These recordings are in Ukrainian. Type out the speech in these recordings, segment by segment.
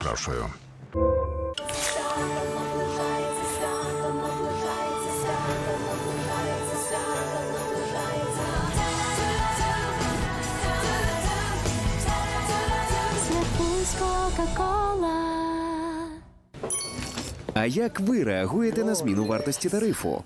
Прошу. А як ви реагуєте на зміну вартості тарифу?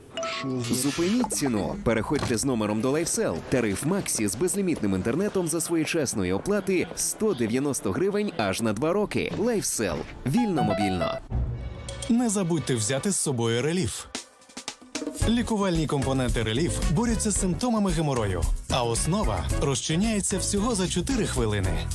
Зупиніть ціну. Переходьте з номером до LifeSell. Тариф Максі з безлімітним інтернетом за своєчасної оплати 190 гривень аж на 2 роки. LifeSell. Вільно мобільно. Не забудьте взяти з собою реліф. Лікувальні компоненти реліф борються з симптомами геморою, а основа розчиняється всього за 4 хвилини.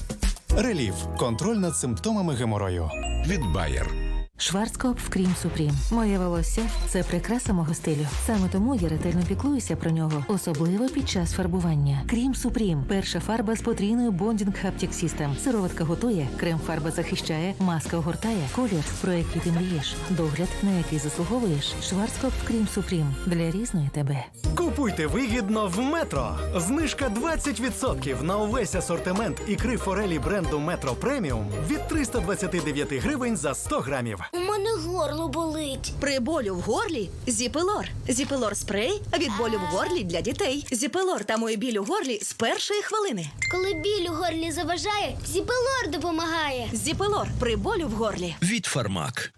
Реліф контроль над симптомами геморою. Від Bayer. Шварцкоп в Крім Супрім. Моє волосся це прикраса мого стилю. Саме тому я ретельно піклуюся про нього, особливо під час фарбування. Крім Супрім перша фарба з потрійною Bonding Haptic System. Сироватка готує, крем-фарба захищає, маска огортає, колір, про який ти мрієш, догляд, на який заслуговуєш. Шварцкоп в Крім Супрім для різної тебе. Купуйте вигідно в метро. Знижка 20% на увесь асортимент ікри форелі бренду Метро Преміум від 329 гривень за 100 грамів. У мене горло болить. При болю в горлі Зіпелор. Зіпелор спрей від болю в горлі для дітей. Зіпелор тамує біль у горлі з першої хвилини. Коли біль у горлі заважає, зіпелор допомагає. Зіпелор при болю в горлі. від Фармак.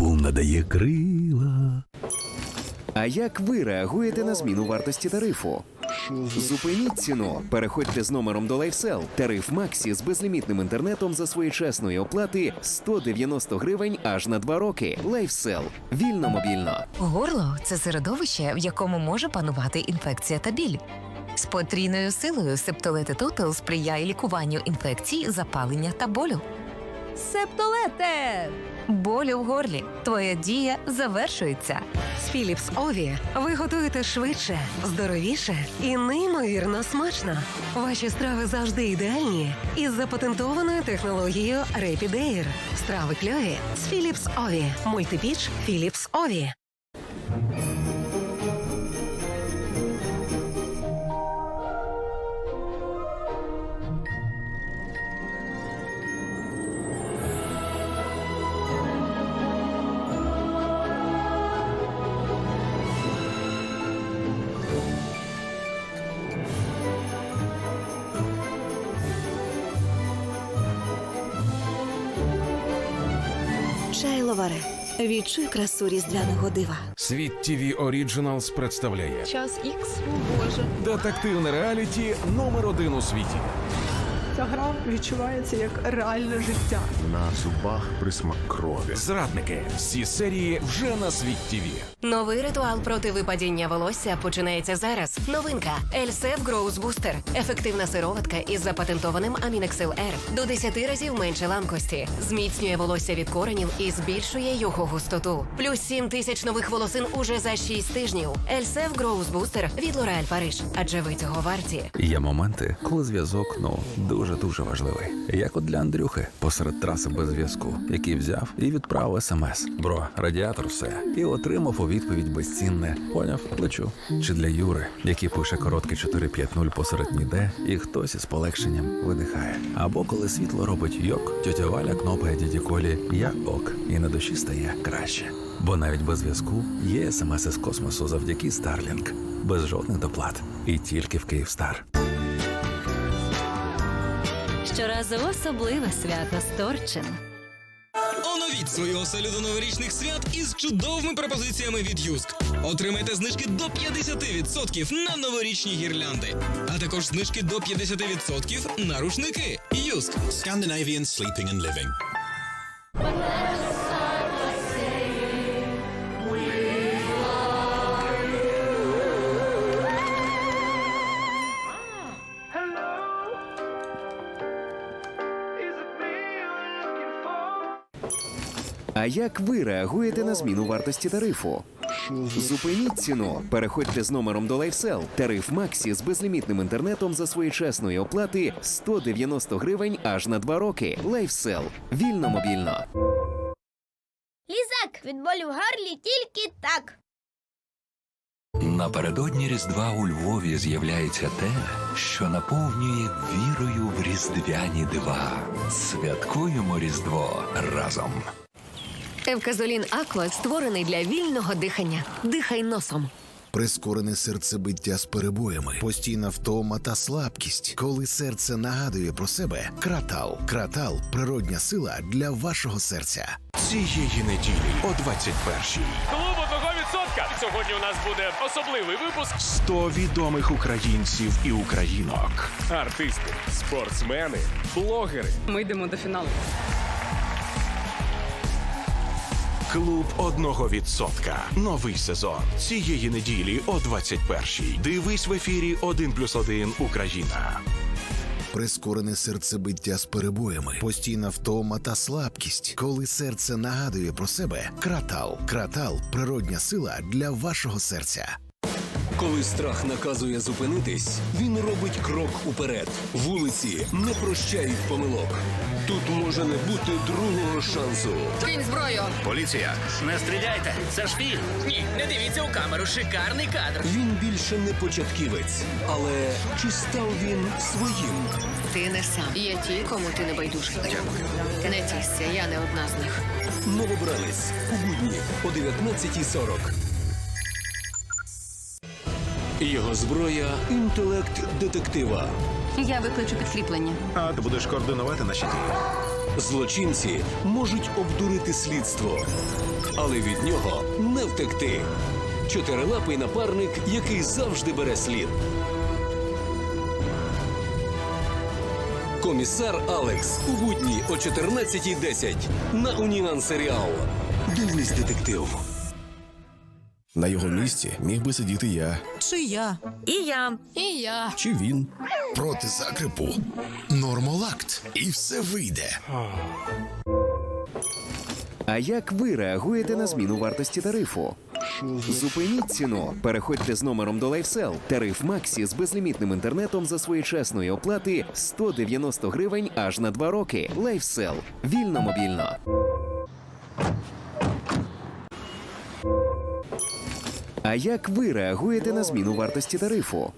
Bull надає крила. А як ви реагуєте на зміну вартості тарифу? Зупиніть ціну. Переходьте з номером до LifeSell. Тариф Максі з безлімітним інтернетом за своєчасної оплати 190 гривень аж на 2 роки. LifeSell. Вільно мобільно. Горло це середовище, в якому може панувати інфекція та біль. З потрійною силою Септолети Тотал сприяє лікуванню інфекцій, запалення та болю. Септолете! Болю в горлі. Твоя дія завершується. З Philips Ові ви готуєте швидше, здоровіше і неймовірно смачно. Ваші страви завжди ідеальні із запатентованою технологією Rapid Air. Страви кльові з Philips Ові. Мультипіч Philips Ові. Чай ловаре. Відчуй красу різдвяного дива. Світ ТВ Оріджіналс представляє Час ікс, боже. детективне реаліті номер один у світі. Ця гра відчувається як реальне життя. На зубах присмак крові. Зрадники. Всі серії вже на світ ТВ. Новий ритуал проти випадіння волосся починається зараз. Новинка Ельсев Гроуз Бустер. Ефективна сироватка із запатентованим Амінексил Р. До 10 разів менше ламкості. Зміцнює волосся від коренів і збільшує його густоту. Плюс 7 тисяч нових волосин уже за 6 тижнів. Ельсев Гроуз Бустер від Лореаль Париж. Адже ви цього варті. Є моменти, коли зв'язок ну дуже дуже важливий. Як от для Андрюхи посеред траси без зв'язку, який взяв і відправив смс. Бро, радіатор все. І отримав у відповідь безцінне. Поняв, плечу. Чи для Юри, який пише короткий 450 посеред ніде, і хтось із полегшенням видихає. Або коли світло робить йок, тьотя Валя кнопає дяді Колі Я ок, і на душі стає краще. Бо навіть без зв'язку є смс із космосу завдяки Starlink. Без жодних доплат. І тільки в Київстар. Щоразу особливе свято з Торчин. Оновіть свою оселю до новорічних свят із чудовими пропозиціями від Юск. Отримайте знижки до 50% на новорічні гірлянди, а також знижки до 50% на рушники. Юск. Scandinavian Sleeping and Living. А як ви реагуєте на зміну вартості тарифу? Зупиніть ціну. Переходьте з номером до LifeSell. Тариф Максі з безлімітним інтернетом за своєчасної оплати 190 гривень аж на 2 роки. LifeSell. Вільно мобільно. Лізак від горлі тільки так. Напередодні Різдва у Львові з'являється те, що наповнює вірою в різдвяні дива. Святкуємо Різдво разом. Евказолін Аква створений для вільного дихання. Дихай носом. Прискорене серцебиття з перебоями, постійна втома та слабкість. Коли серце нагадує про себе, кратал. Кратал природня сила для вашого серця. Цієї неділі о 21-й. Сьогодні у нас буде особливий випуск. 100 відомих українців і українок. Артисти, спортсмени, блогери. Ми йдемо до фіналу. Клуб одного відсотка. Новий сезон. Цієї неділі о 21-й. Дивись в ефірі 1+,1 Україна. Прискорене серцебиття з перебоями, постійна втома та слабкість. Коли серце нагадує про себе, кратал. Кратал природня сила для вашого серця. Коли страх наказує зупинитись, він робить крок уперед. Вулиці не прощають помилок. Тут може не бути другого шансу. Кинь зброю. Поліція, не стріляйте! Це ж фільм! Ні, не дивіться у камеру. Шикарний кадр. Він більше не початківець. Але чи став він своїм? Ти не сам. Є ті, кому ти не байдужий. Не тісся, я не одна з них. Новобранець у будні о 19.40. Його зброя інтелект детектива. Я викличу підкріплення. А ти будеш координувати наші дії. Злочинці можуть обдурити слідство, але від нього не втекти. Чотирилапий напарник, який завжди бере слід. Комісар Алекс у будні о 14.10 на Уніан Серіал. Дивись детектив. На його місці міг би сидіти я. Чи я? І я. І я. Чи він? Проти закрипу. Нормолакт. І все вийде. А як ви реагуєте на зміну вартості тарифу? Зупиніть ціну. Переходьте з номером до LifeSell. Тариф Максі з безлімітним інтернетом за своєчасної оплати 190 гривень аж на 2 роки. LifeSell. Вільно мобільно. А як ви реагуєте на зміну вартості тарифу?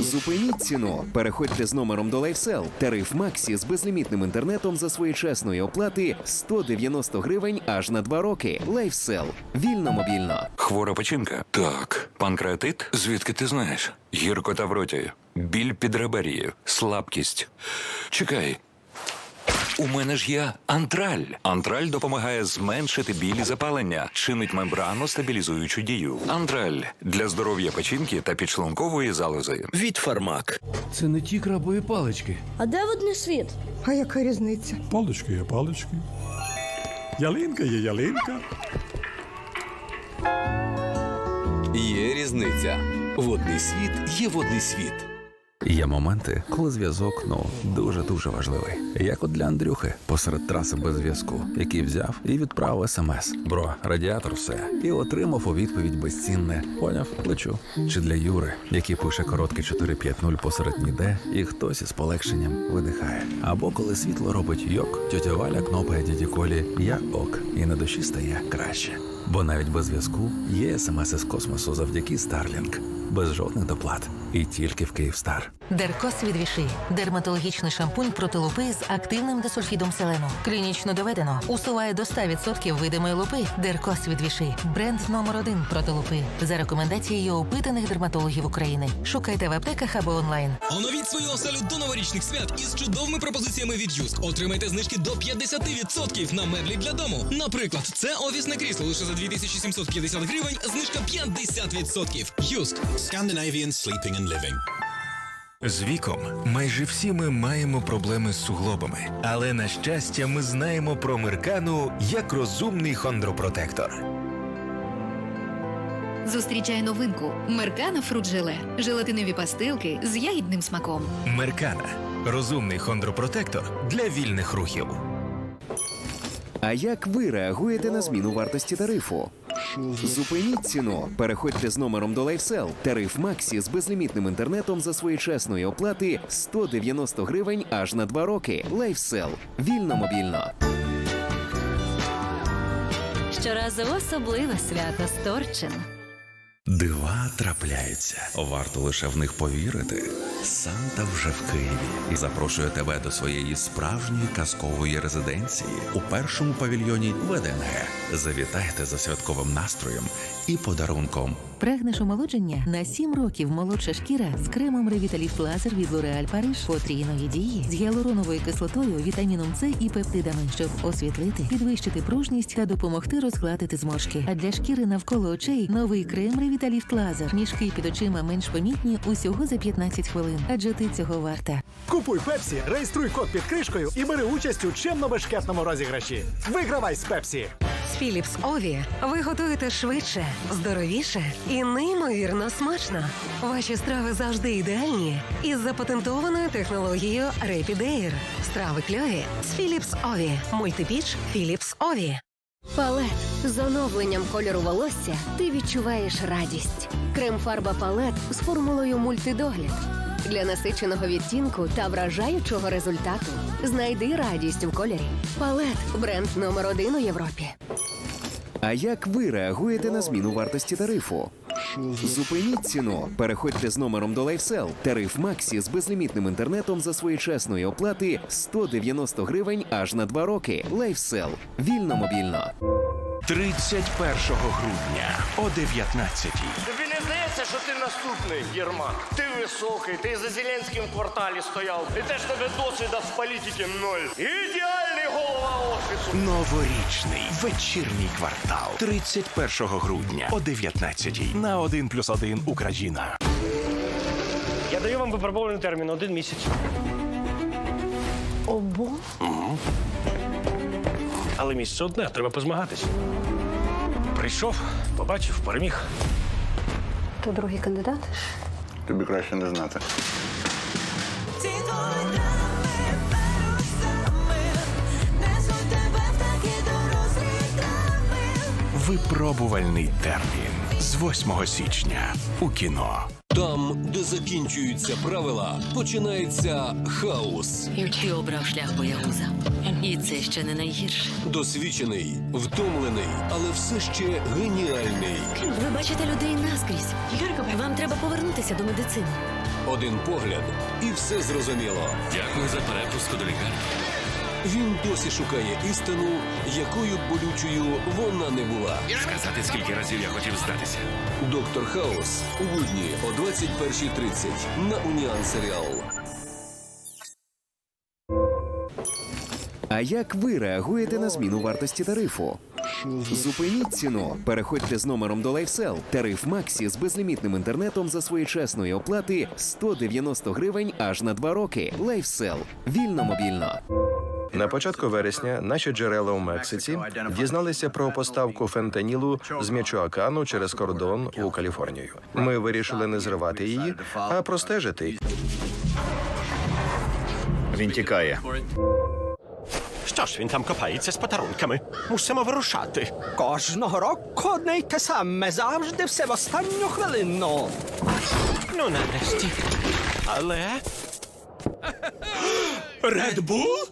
Зупиніть ціну. Переходьте з номером до LifeSell. Тариф Максі з безлімітним інтернетом за своєчасної оплати 190 гривень аж на 2 роки. LifeSell. Вільно мобільно. Хвора печінка? Так. Панкреатит? Звідки ти знаєш? Гіркота в роті, біль під ребер'ї, слабкість. Чекай. У мене ж є антраль. Антраль допомагає зменшити біль і запалення, чинить мембрану стабілізуючу дію. Антраль для здоров'я печінки та підшлункової залози. Від фармак. Це не ті крабові палички. А де водний світ? А яка різниця? Палички є палички. Ялинка є ялинка. Є різниця. Водний світ є водний світ. Є моменти, коли зв'язок ну дуже дуже важливий. Як от для Андрюхи посеред траси без зв'язку, який взяв і відправив смс. Бро, радіатор все і отримав у відповідь безцінне. Поняв, плечу. Чи для Юри, який пише коротке 450 посеред ніде, і хтось із полегшенням видихає. Або коли світло робить йок, тьотя Валя кнопає дяді Колі Я ок, і на душі стає краще. Бо навіть без зв'язку є смс із космосу завдяки Starlink. без жодних доплат. І тільки в Київстар. Деркос від. Дерматологічний шампунь проти лупи з активним десульфідом селену. Клінічно доведено. Усуває до 100% видимої лупи. Деркос від. Бренд номер один проти лупи. За рекомендацією опитаних дерматологів України. Шукайте в аптеках або онлайн. Оновіть свою оселю до новорічних свят із чудовими пропозиціями від Юск. Отримайте знижки до 50% на меблі для дому. Наприклад, це офісне крісло лише за 2750 гривень, знижка 50%. Юск. Scandinavian Sleeping and Living. З віком майже всі ми маємо проблеми з суглобами, але на щастя, ми знаємо про Меркану як розумний хондропротектор. Зустрічай новинку Меркана Фрут Желе. Желатинові пастилки з ягідним смаком. Меркана розумний хондропротектор для вільних рухів. А як ви реагуєте на зміну вартості тарифу? Зупиніть ціну. Переходьте з номером до LifeSell. Тариф Максі з безлімітним інтернетом за своєчасної оплати 190 гривень аж на 2 роки. LifeSell. Вільно мобільно. Щоразу особливе свято з Торчин. Дива трапляються. Варто лише в них повірити. Санта вже в Києві і запрошує тебе до своєї справжньої казкової резиденції у першому павільйоні ВДНГ. Завітайте за святковим настроєм і подарунком. Прагнеш омолодження? На 7 років молодша шкіра з кремом Revitalift Laser від L'Oréal Paris потрійної дії з гіалуроновою кислотою, вітаміном С і пептидами, щоб освітлити, підвищити пружність та допомогти розгладити зморшки. А для шкіри навколо очей новий крем Revitalift Laser. Мішки під очима менш помітні усього за 15 хвилин. Адже ти цього варта. Купуй Пепсі, реєструй код під кришкою і бери участь у чемно-бешкетному розіграші. Вигравай з Пепсі! З Philips Ові ви готуєте швидше, здоровіше і неймовірно смачно. Ваші страви завжди ідеальні із запатентованою технологією Rapid Air. Страви кльові з Philips Ові. Мультипіч Philips Ові. Палет з оновленням кольору волосся ти відчуваєш радість. Крем-фарба палет з формулою мультидогляд. Для насиченого відтінку та вражаючого результату знайди радість у кольорі. Палет бренд номер один у Європі. А як ви реагуєте на зміну вартості тарифу? Зупиніть ціну. Переходьте з номером до LifeSell. Тариф Максі з безлімітним інтернетом за своєчасної оплати 190 гривень аж на 2 роки. LifeSell. Вільно мобільно. 31 грудня о 19 Тобі не здається, що ти наступний, Єрмак? Ти високий, ти за Зеленським кварталі стояв. І теж тебе досвіда в політиці ноль. Ідеальний голова офісу. Новорічний вечірній квартал 31 грудня о 19 на 1 плюс 1 Україна. Я даю вам випробований термін один місяць. Обо? Угу. Але місце одне, треба позмагатись. Прийшов, побачив, переміг. То другий кандидат? Тобі краще не знати. Випробувальний термін з 8 січня у кіно. Там, де закінчуються правила, починається хаос. Ти обрав шлях боягуза. І це ще не найгірше. Досвідчений, втомлений, але все ще геніальний. Ви бачите людей наскрізь. Вам треба повернутися до медицини. Один погляд, і все зрозуміло. Дякую за перепуску до лікарні. Він досі шукає істину, якою б болючою вона не була. Сказати, скільки разів я хотів здатися. Доктор Хаус у будні о 21.30 на Уніан Серіал. А як ви реагуєте на зміну вартості тарифу? Зупиніть ціну. Переходьте з номером до LifeSell. Тариф Максі з безлімітним інтернетом за своєчасної оплати 190 гривень аж на 2 роки. LifeSell. Вільно мобільно. На початку вересня наші джерела у Мексиці дізналися про поставку фентанілу з Мічуакану через кордон у Каліфорнію. Ми вирішили не зривати її, а простежити. Він тікає. Що ж він там копається з подарунками? Мусимо вирушати. Кожного року одне й те саме, завжди все в останню хвилину. Ну, нарешті. Але. Ред Бул?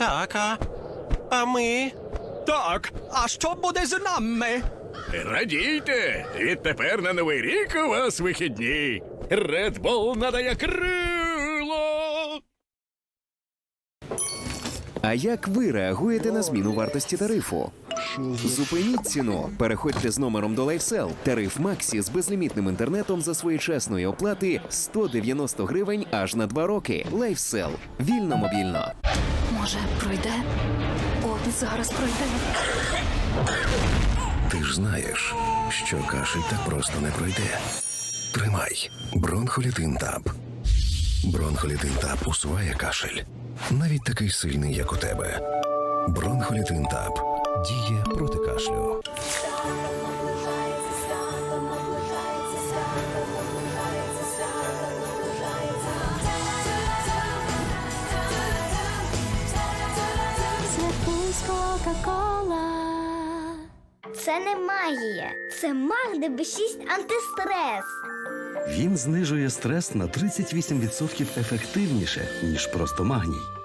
Так, а. А ми. Так, а що буде з нами? Радійте! Відтепер на новий рік у вас вихідні. Red Bull надає крило. А як ви реагуєте на зміну вартості тарифу? Зупиніть ціну. Переходьте з номером до LifeSell. Тариф Максі з безлімітним інтернетом за своєчасної оплати 190 гривень аж на 2 роки. LifeSell. Вільно мобільно. Може, пройде? О, зараз пройде. Ти ж знаєш, що кашель так просто не пройде. Тримай бронхолітин таб. Бронхолітин таб усуває кашель. Навіть такий сильний, як у тебе. Бронхолітин таб діє проти кашлю. Святусь Кока-Кола. Це не магія. Це Маг ДБ6 антистрес. Він знижує стрес на 38% ефективніше, ніж просто магній.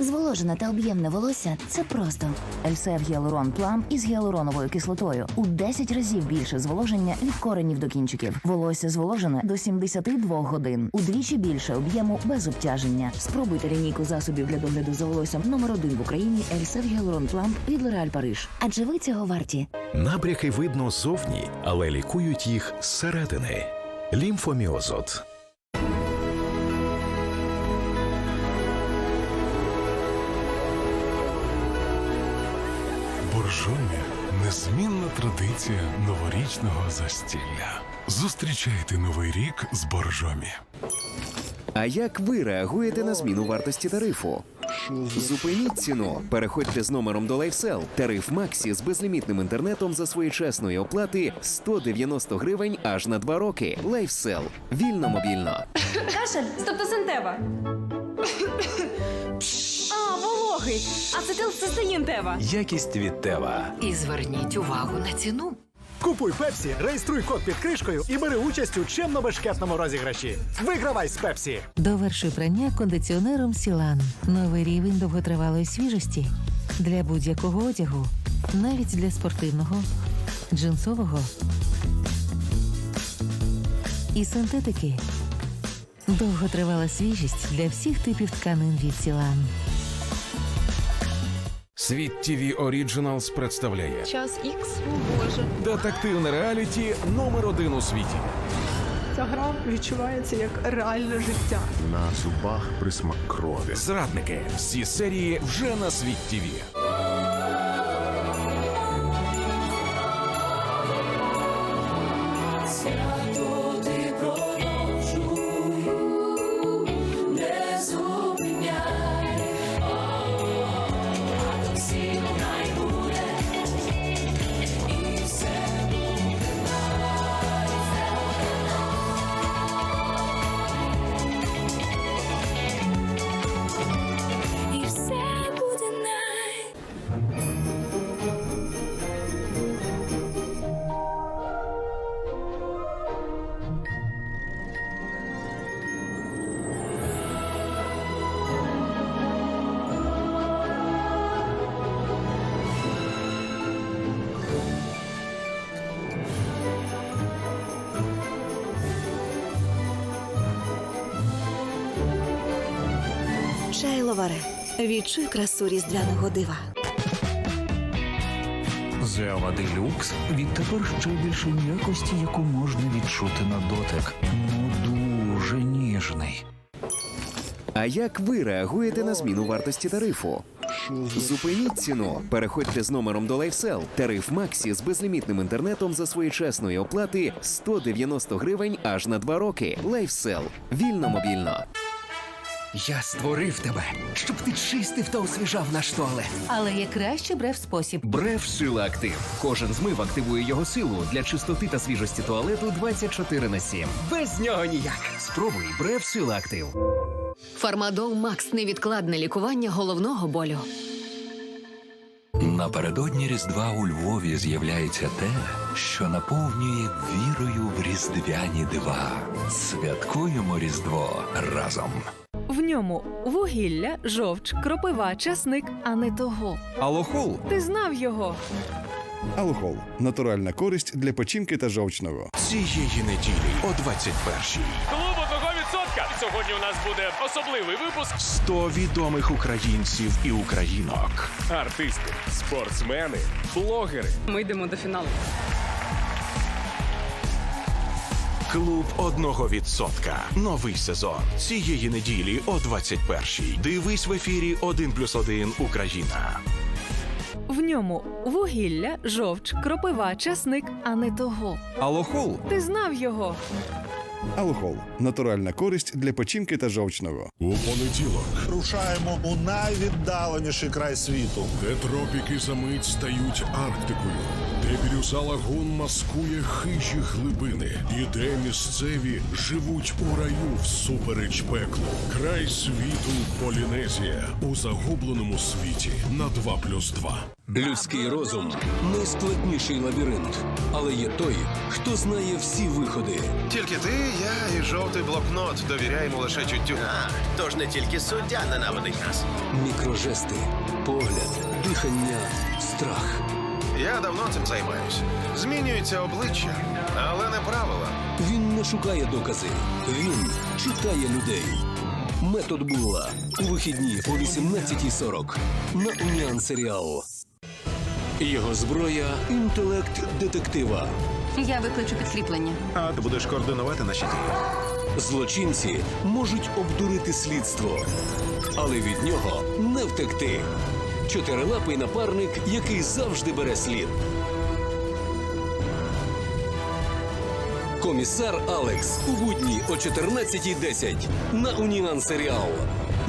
Зволожене та об'ємне волосся це просто. Ельсев Гіалурон Плам із гіалуроновою кислотою у 10 разів більше зволоження від коренів до кінчиків. Волосся зволожене до 72 годин. Удвічі більше об'єму без обтяження. Спробуйте лінійку засобів для догляду за волоссям номер один в Україні Ельсев Гіалурон Плам від L'Oréal Париж. Адже ви цього варті. Набряки видно зовні, але лікують їх зсередини. Лімфоміозот. Боржомі незмінна традиція новорічного застілля. Зустрічайте новий рік з боржомі. А як ви реагуєте на зміну вартості тарифу? Зупиніть ціну. Переходьте з номером до LifeSell. Тариф Максі з безлімітним інтернетом за своєчасної оплати 190 гривень аж на 2 роки. LifeSell. Вільно мобільно. Кашель, стептосинтева. А, вологий. Ацетилцистеїн тева. Якість від Тева. І зверніть увагу на ціну. Купуй Пепсі, реєструй код під кришкою і бери участь у чемно-бешкетному розіграші. Вигравай з Пепсі! Довершуй прання кондиціонером Сілан. Новий рівень довготривалої свіжості для будь-якого одягу, навіть для спортивного, джинсового і синтетики. Довготривала свіжість для всіх типів тканин від Сілан. Світ TV Originals представляє Час ікс, о боже. детективне реаліті номер один у світі. Ця гра відчувається як реальне життя. На зубах присмак крові. Зрадники. Всі серії вже на світ TV. Шайловаре, відчуй красу різдвяного дива. Зева Делюкс відтепер ще більше якості, яку можна відчути на дотик. Ну дуже ніжний. А як ви реагуєте на зміну вартості тарифу? Зупиніть ціну. Переходьте з номером до LifeSell. Тариф Максі з безлімітним інтернетом за своєчасної оплати 190 гривень аж на 2 роки. LifeSell. Вільно мобільно. Я створив тебе, щоб ти чистив та освіжав наш туалет. Але є краще брев спосіб. Бреф Сила Актив. Кожен змив активує його силу для чистоти та свіжості туалету 24 на 7. Без нього ніяк. Спробуй Бреф Сила Актив. Фармадол Макс невідкладне лікування головного болю. Напередодні Різдва у Львові з'являється те, що наповнює вірою в різдвяні дива. Святкуємо Різдво разом. Ньому вугілля, жовч, кропива, часник, а не того. Алохол. Ти знав його. Алхол натуральна користь для печінки та жовчного. Цієї неділі о 21-й. Клуб одного відсотка. Сьогодні у нас буде особливий випуск. 100 відомих українців і українок. Артисти, спортсмени, блогери. Ми йдемо до фіналу. Клуб одного відсотка. Новий сезон. Цієї неділі о 21-й. Дивись в ефірі 1+,1 Україна. В ньому вугілля, жовч, кропива, часник, а не того. Алохол. Ти знав його. Алхол натуральна користь для печінки та жовчного. У понеділок, Рушаємо у найвіддаленіший край світу. де тропіки за мить стають Арктикою, де Сльоза лагун маскує хижі глибини, і де місцеві живуть у раю всупереч пеклу. Край світу Полінезія у загубленому світі на 2 плюс 2. Людський розум найскладніший лабіринт, але є той, хто знає всі виходи. Тільки ти, я і жовтий блокнот довіряємо лише чуттю. тож не тільки суддя ненавидить нас. Мікрожести, погляд, дихання, страх. Я давно цим займаюся. Змінюються обличчя, але не правила. Він не шукає докази. Він читає людей. Метод Була у вихідні о 18.40 на Уніан Серіал. Його зброя інтелект детектива. Я викличу підкріплення. А ти будеш координувати наші дії. Злочинці можуть обдурити слідство, але від нього не втекти. Чотирилапий напарник, який завжди бере слід. Комісар Алекс у будні о 14.10 на Уніан Серіал.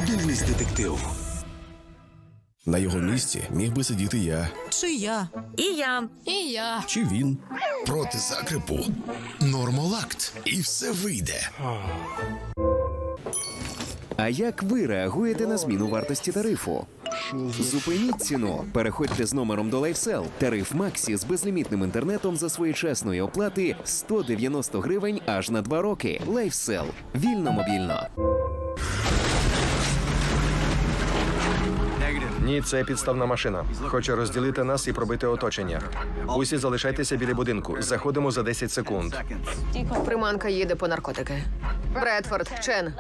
Дивись детектив. На його місці міг би сидіти я Чи я? І я. І я. чи він. Проти закрипу. Нормолакт. І все вийде. А як ви реагуєте на зміну вартості тарифу? Зупиніть ціну. Переходьте з номером до LifeSell. Тариф Максі з безлімітним інтернетом за своєчасної оплати 190 гривень аж на 2 роки. LifeSell. Вільно мобільно. Ні, це підставна машина. Хоче розділити нас і пробити оточення. Усі залишайтеся біля будинку. Заходимо за 10 секунд. Приманка їде по наркотики. Бредфорд, Чен,